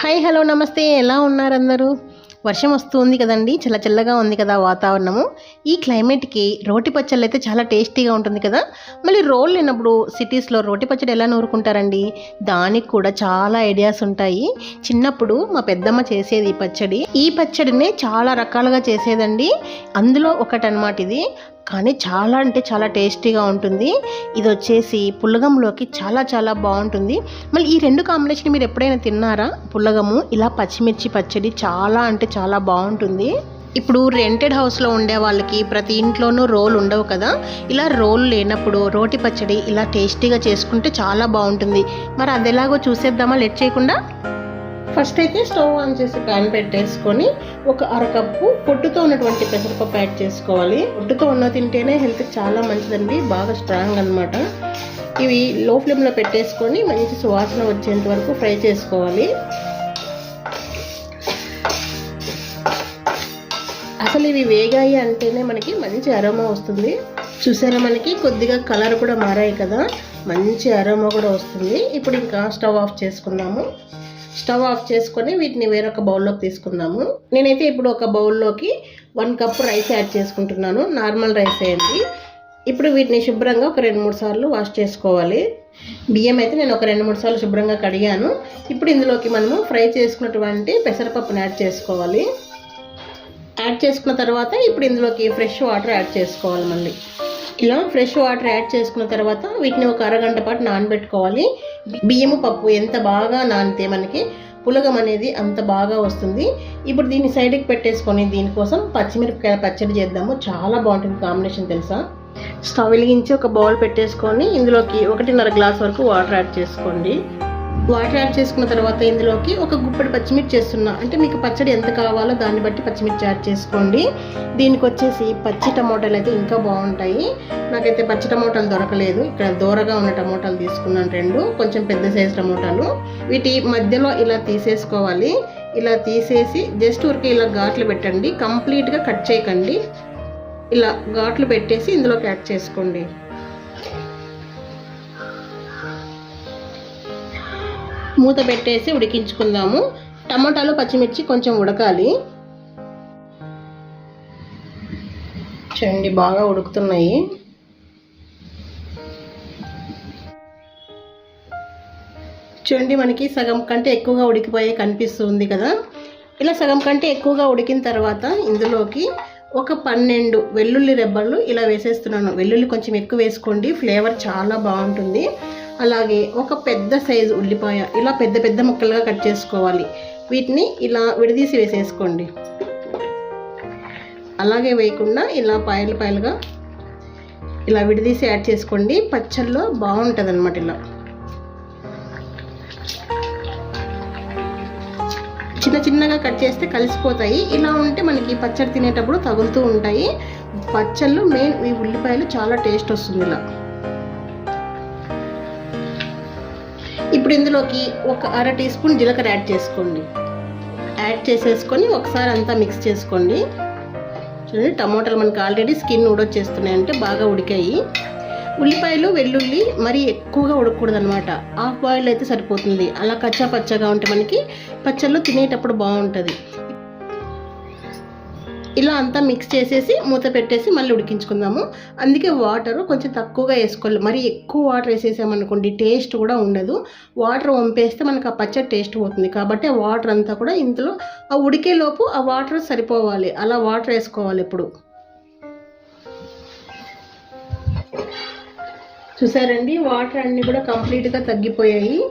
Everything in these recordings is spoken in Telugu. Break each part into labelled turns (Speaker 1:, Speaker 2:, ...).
Speaker 1: హాయ్ హలో నమస్తే. ఎలా ఉన్నారు అందరూ? వర్షం వస్తుంది కదండి. చల్ల చల్లగా ఉంది కదా వాతావరణము. ఈ క్లైమేట్కి రోటి పచ్చళ్ళు అయితే చాలా టేస్టీగా ఉంటుంది కదా. మళ్ళీ రోల్ లేనప్పుడు సిటీస్లో రోటి పచ్చడి ఎలా నూరుకుంటారండి? దానికి కూడా చాలా ఐడియాస్ ఉంటాయి. చిన్నప్పుడు మా పెద్దమ్మ చేసేది ఈ పచ్చడి. ఈ పచ్చడినే చాలా రకాలుగా చేసేదండి. అందులో ఒకటి అనమాట ఇది. కానీ చాలా అంటే చాలా టేస్టీగా ఉంటుంది. ఇది వచ్చేసి పుల్లగంలోకి చాలా చాలా బాగుంటుంది. మళ్ళీ ఈ రెండు కాంబినేషన్ మీరు ఎప్పుడైనా తిన్నారా? పుల్లగము ఇలా పచ్చిమిర్చి పచ్చడి చాలా అంటే చాలా బాగుంటుంది. ఇప్పుడు రెంటెడ్ హౌస్లో ఉండే వాళ్ళకి ప్రతి ఇంట్లోనూ రోల్ ఉండవు కదా? ఇలా రోల్ లేనప్పుడు రోటి పచ్చడి ఇలా టేస్టీగా చేసుకుంటే చాలా బాగుంటుంది. మరి అది ఎలాగో చూసేద్దామా? లెట్ చేయకుండా? ఫస్ట్ అయితే స్టవ్ ఆన్ చేసి ప్యాన్ పెట్టేసుకొని ఒక అరకప్పు పొట్టుతో ఉన్నటువంటి పెసరపప్పు యాడ్ చేసుకోవాలి. పొట్టుతో ఉన్న తింటేనే హెల్త్ చాలా మంచిదండి బాగా స్ట్రాంగ్ అన్నమాట. ఇవి లో ఫ్లేమ్లో పెట్టేసుకొని మంచి సువాసన వచ్చేంత వరకు ఫ్రై చేసుకోవాలి. అసలు ఇవి వేగాయి అంటేనే మనకి మంచి అరోమా వస్తుంది. చూసారా మనకి? కొద్దిగా కలర్ కూడా మారాయి కదా. మంచి అరోమా కూడా వస్తుంది. ఇప్పుడు ఇంకా స్టవ్ ఆఫ్ చేసుకుందాము. స్టవ్ ఆఫ్ చేసుకొని వీటిని వేరొక బౌల్లోకి తీసుకుందాము. నేనైతే ఇప్పుడు ఒక బౌల్లోకి వన్ కప్ రైస్ యాడ్ చేసుకుంటున్నాను. నార్మల్ రైస్ వేయండి ఇప్పుడు వీటిని శుభ్రంగా ఒక రెండు మూడు సార్లు వాష్ చేసుకోవాలి. బియ్యం అయితే నేను ఒక రెండు మూడు సార్లు శుభ్రంగా కడిగాను. ఇప్పుడు ఇందులోకి మనము ఫ్రై చేసుకున్నటువంటి పెసరపప్పుని యాడ్ చేసుకోవాలి. యాడ్ చేసుకున్న తర్వాత ఇప్పుడు ఇందులోకి ఫ్రెష్ వాటర్ యాడ్ చేసుకోవాలి మళ్ళీ. ఇలా ఫ్రెష్ వాటర్ యాడ్ చేసుకున్న తర్వాత వీటిని ఒక అరగంట పాటు నానబెట్టుకోవాలి. బియ్యము పప్పు ఎంత బాగా నానితే మనకి పులగం అనేది అంత బాగా వస్తుంది. ఇప్పుడు దీన్ని సైడ్కి పెట్టేసుకొని దీనికోసం పచ్చిమిరపకాయ పచ్చడి చేద్దాము. చాలా బాగుంటుంది కాంబినేషన్ తెలుసా? స్టవ్ వెలిగించి ఒక బౌల్ పెట్టేసుకొని ఇందులోకి ఒకటిన్నర గ్లాస్ వరకు వాటర్ యాడ్ చేసుకోండి. వాటర్ యాడ్ చేసుకున్న తర్వాత ఇందులోకి ఒక గుప్పెడు పచ్చిమిర్చి చేస్తున్నా అంటే మీకు పచ్చడి ఎంత కావాలో దాన్ని బట్టి పచ్చిమిర్చి యాడ్ చేసుకోండి. దీనికి వచ్చేసి పచ్చి టమోటాలు అయితే ఇంకా బాగుంటాయి. నాకైతే పచ్చి టమోటాలు దొరకలేదు. ఇక్కడ దూరగా ఉన్న టమోటాలు తీసుకున్నాను రెండు. కొంచెం పెద్ద సైజు టమోటాలు. వీటి మధ్యలో ఇలా తీసేసుకోవాలి. ఇలా తీసేసి జస్ట్ ఊరికి ఇలా ఘాట్లు పెట్టండి. కంప్లీట్గా కట్ చేయకండి. ఇలా ఘాట్లు పెట్టేసి ఇందులోకి యాడ్ చేసుకోండి. మూత పెట్టేసి ఉడికించుకుందాము. టమాటాలు పచ్చిమిర్చి కొంచెం ఉడకాలి. చూడండి బాగా ఉడుకుతున్నాయి. చూడండి మనకి సగం కంటే ఎక్కువగా ఉడికిపోయే కనిపిస్తుంది కదా. ఇలా సగం కంటే ఎక్కువగా ఉడికిన తర్వాత ఇందులోకి ఒక పన్నెండు వెల్లుల్లి రెబ్బలు ఇలా వేసేస్తున్నాను. వెల్లుల్లి కొంచెం ఎక్కువ వేసుకోండి ఫ్లేవర్ చాలా బాగుంటుంది. అలాగే ఒక పెద్ద సైజు ఉల్లిపాయ ఇలా పెద్ద పెద్ద ముక్కలుగా కట్ చేసుకోవాలి. వీటిని ఇలా విడదీసి వేసేసుకోండి. అలాగే వేయకుండా ఇలా పాయలు పాయలుగా ఇలా విడదీసి యాడ్ చేసుకోండి. పచ్చళ్ళలో బాగుంటుంది అనమాట ఇలా. చిన్న చిన్నగా కట్ చేస్తే కలిసిపోతాయి. ఇలా ఉంటే మనకి పచ్చడి తినేటప్పుడు తగులుతూ ఉంటాయి. పచ్చళ్ళు మెయిన్ ఈ ఉల్లిపాయలు చాలా టేస్ట్ వస్తుంది ఇలా. ఇప్పుడు ఇందులోకి ఒక అర టీ స్పూన్ జీలకర్ర యాడ్ చేసుకోండి. యాడ్ చేసేసుకొని ఒకసారి అంతా మిక్స్ చేసుకోండి. చూడండి టమోటాలు మనకి ఆల్రెడీ స్కిన్ ఊడొచ్చేస్తున్నాయి అంటే బాగా ఉడికాయి. ఉల్లిపాయలు వెల్లుల్లి మరీ ఎక్కువగా ఉడకూడదు అనమాట హాఫ్ బాయిల్ అయితే సరిపోతుంది. అలా కచ్చా పచ్చగా ఉంటే మనకి పచ్చళ్ళు తినేటప్పుడు బాగుంటుంది. ఇలా అంతా మిక్స్ చేసేసి మూత పెట్టేసి మళ్ళీ ఉడికించుకుందాము. అందుకే వాటర్ కొంచెం తక్కువగా వేసుకోవాలి. మరి ఎక్కువ వాటర్ వేసేసామనుకోండి టేస్ట్ కూడా ఉండదు. వాటర్ వంపేస్తే మనకు ఆ పచ్చడి టేస్ట్ పోతుంది. కాబట్టి ఆ వాటర్ అంతా కూడా ఇందులో ఆ ఉడికేలోపు ఆ వాటర్ సరిపోవాలి. అలా వాటర్ వేసుకోవాలి ఇప్పుడు. చూసారండి? వాటర్ అన్నీ కూడా కంప్లీట్గా తగ్గిపోయాయి.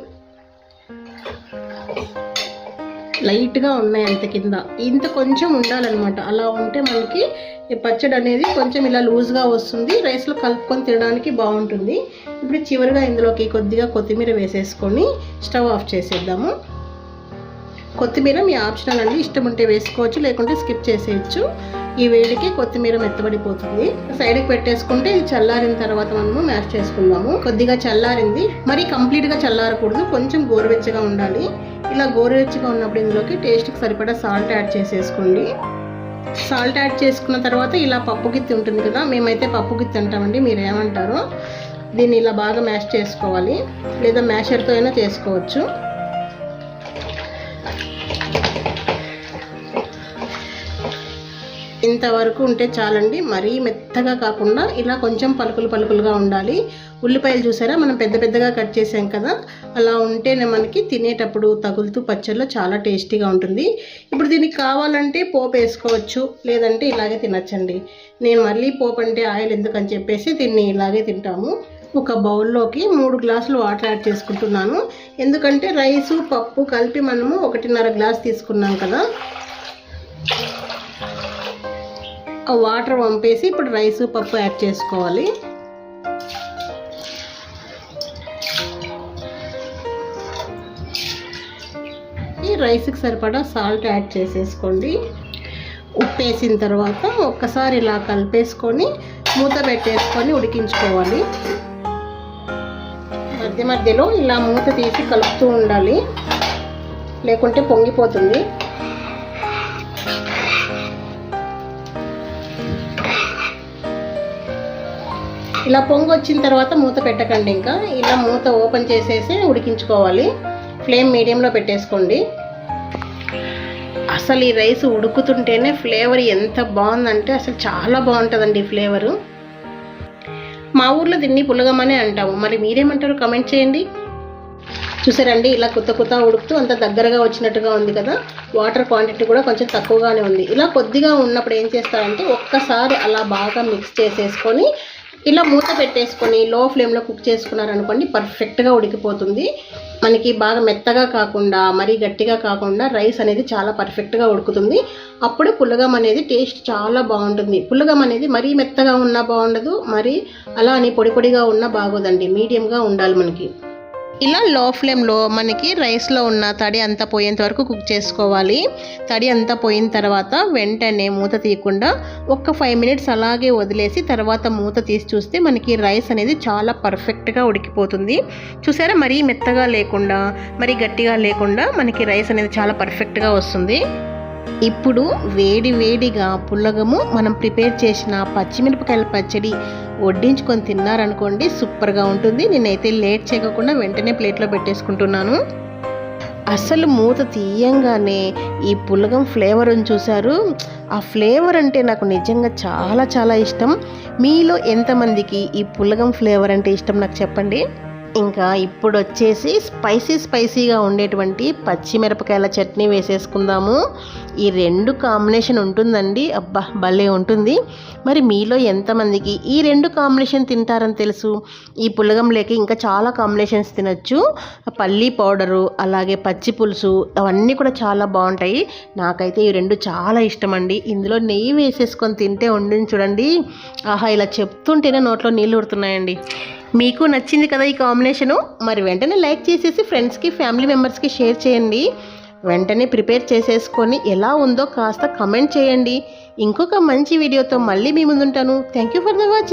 Speaker 1: లైట్గా ఉన్నాయి అంత కింద. ఇంత కొంచెం ఉండాలన్నమాట. అలా ఉంటే మనకి పచ్చడి అనేది కొంచెం ఇలా లూజ్గా వస్తుంది. రైస్లో కలుపుకొని తినడానికి బాగుంటుంది. ఇప్పుడు చివరిగా ఇందులోకి కొద్దిగా కొత్తిమీర వేసేసుకొని స్టవ్ ఆఫ్ చేసేద్దాము. కొత్తిమీర మీ ఆప్షనల్ అండి. ఇష్టం ఉంటే వేసుకోవచ్చు లేకుంటే స్కిప్ చేసేయచ్చు. ఈ వేడికి కొత్తిమీర మెత్తబడిపోతుంది. సైడ్కి పెట్టేసుకుంటే ఇది చల్లారిన తర్వాత మనము మ్యాష్ చేసుకుందాము. కొద్దిగా చల్లారింది. మరి కంప్లీట్గా చల్లారకూడదు. కొంచెం గోరువెచ్చగా ఉండాలి. ఇలా గోరువెచ్చగా ఉన్నప్పుడు ఇందులోకి టేస్ట్కి సరిపడా సాల్ట్ యాడ్ చేసేసుకోండి. సాల్ట్ యాడ్ చేసుకున్న తర్వాత ఇలా పప్పు గిత్తి ఉంటుంది కదా మేమైతే పప్పు గిత్తి అంటామండి మీరు ఏమంటారు దీన్ని ఇలా బాగా మ్యాష్ చేసుకోవాలి. లేదా మ్యాషర్తో అయినా చేసుకోవచ్చు. ఇంతవరకు ఉంటే చాలండి మరీ మెత్తగా కాకుండా ఇలా కొంచెం పలుకులు పలుకులుగా ఉండాలి. ఉల్లిపాయలు చూసారా? మనం పెద్ద పెద్దగా కట్ చేసాం కదా? అలా ఉంటేనే మనకి తినేటప్పుడు తగులుతూ పచ్చళ్ళు చాలా టేస్టీగా ఉంటుంది. ఇప్పుడు దీనికి కావాలంటే పోపు వేసుకోవచ్చు లేదంటే ఇలాగే తినచ్చండి. నేను మళ్ళీ పోపు అంటే ఆయిల్ ఎందుకని చెప్పేసి దీన్ని ఇలాగే తింటాము. ఒక బౌల్లోకి మూడు గ్లాసులు వాటర్ యాడ్ చేసుకుంటున్నాను. ఎందుకంటే రైసు పప్పు కలిపి మనము ఒకటిన్నర గ్లాస్ తీసుకున్నాం కదా? వాటర్ పంపేసి ఇప్పుడు రైసు పప్పు యాడ్ చేసుకోవాలి. రైస్కి సరిపడా సాల్ట్ యాడ్ చేసేసుకోండి. ఉప్పు వేసిన తర్వాత ఒక్కసారి ఇలా కలిపేసుకొని మూత పెట్టేసుకొని ఉడికించుకోవాలి. మధ్య మధ్యలో ఇలా మూత తీసి కలుపుతూ ఉండాలి. లేకుంటే పొంగిపోతుంది. ఇలా పొంగి వచ్చిన తర్వాత మూత పెట్టకండి ఇంకా. ఇలా మూత ఓపెన్ చేసేసి ఉడికించుకోవాలి. ఫ్లేమ్ మీడియంలో పెట్టేసుకోండి. అసలు ఈ రైస్ ఉడుకుతుంటేనే ఫ్లేవర్ ఎంత బాగుందంటే అసలు చాలా బాగుంటుందండి ఈ ఫ్లేవరు. మా ఊర్లో దీన్ని పులగమనే అంటాము. మరి మీరేమంటారు కమెంట్ చేయండి. చూసారండి ఇలా కొత్త కొత్త ఉడుకుతూ అంత దగ్గరగా వచ్చినట్టుగా ఉంది కదా. వాటర్ క్వాంటిటీ కూడా కొంచెం తక్కువగానే ఉంది. ఇలా కొద్దిగా ఉన్నప్పుడు ఏం చేస్తారంటే ఒక్కసారి అలా బాగా మిక్స్ చేసేసుకొని ఇలా మూత పెట్టేసుకొని లో ఫ్లేమ్లో కుక్ చేసుకున్నారనుకోండి పర్ఫెక్ట్గా ఉడికిపోతుంది. మనకి బాగా మెత్తగా కాకుండా మరీ గట్టిగా కాకుండా రైస్ అనేది చాలా పర్ఫెక్ట్గా ఉడుకుతుంది. అప్పుడు పులగం అనేది టేస్ట్ చాలా బాగుంటుంది. పులగం అనేది మరీ మెత్తగా ఉన్నా బాగుండదు మరీ అలా అని పొడి పొడిగా ఉన్నా బాగోదండి. మీడియంగా ఉండాలి మనకి. ఇలా లో ఫ్లేమ్లో మనకి రైస్లో ఉన్న తడి అంతా పోయేంత వరకు కుక్ చేసుకోవాలి. తడి అంతా పోయిన తర్వాత వెంటనే మూత తీయకుండా ఒక ఫైవ్ మినిట్స్ అలాగే వదిలేసి తర్వాత మూత తీసి చూస్తే మనకి రైస్ అనేది చాలా పర్ఫెక్ట్గా ఉడికిపోతుంది. చూసారా? మరీ మెత్తగా లేకుండా మరీ గట్టిగా లేకుండా మనకి రైస్ అనేది చాలా పర్ఫెక్ట్గా వస్తుంది. ఇప్పుడు వేడి వేడిగా పుల్లగము మనం ప్రిపేర్ చేసిన పచ్చిమిరపకాయల పచ్చడి వడ్డించుకొని తిన్నారనుకోండి సూపర్గా ఉంటుంది. నేనైతే లేట్ చేయకుండా వెంటనే ప్లేట్లో పెట్టేసుకుంటున్నాను. అసలు మూత తీయంగానే ఈ పులగం ఫ్లేవర్ అని చూశారు? ఆ ఫ్లేవర్ అంటే నాకు నిజంగా చాలా చాలా ఇష్టం. మీలో ఎంతమందికి ఈ పులగం ఫ్లేవర్ అంటే ఇష్టం? నాకు చెప్పండి. ఇంకా ఇప్పుడు వచ్చేసి స్పైసీ స్పైసీగా ఉండేటువంటి పచ్చిమిరపకాయల చట్నీ వేసేసుకుందాము. ఈ రెండు కాంబినేషన్ ఉంటుందండి. అబ్బా భలే ఉంటుంది. మరి మీలో ఎంతమందికి ఈ రెండు కాంబినేషన్ తింటారని తెలుసు? ఈ పులగం లేక ఇంకా చాలా కాంబినేషన్స్ తినచ్చు. పల్లీ పౌడరు అలాగే పచ్చి పులుసు అవన్నీ కూడా చాలా బాగుంటాయి. నాకైతే ఈ రెండు చాలా ఇష్టం అండి ఇందులో నెయ్యి వేసేసుకొని తింటే ఉండి చూడండి. ఆహా ఇలా చెప్తుంటేనే నోట్లో నీళ్ళు ఉడుతున్నాయండి మీకు నచ్చింది కదా ఈ కాంబినేషను మరి వెంటనే లైక్ చేసేసి ఫ్రెండ్స్కి ఫ్యామిలీ మెంబర్స్కి షేర్ చేయండి. వెంటనే ప్రిపేర్ చేసేసుకొని ఎలా ఉందో కాస్త కమెంట్ చేయండి. ఇంకొక మంచి వీడియోతో మళ్ళీ మీ ముందుంటాను. Thank you for the watching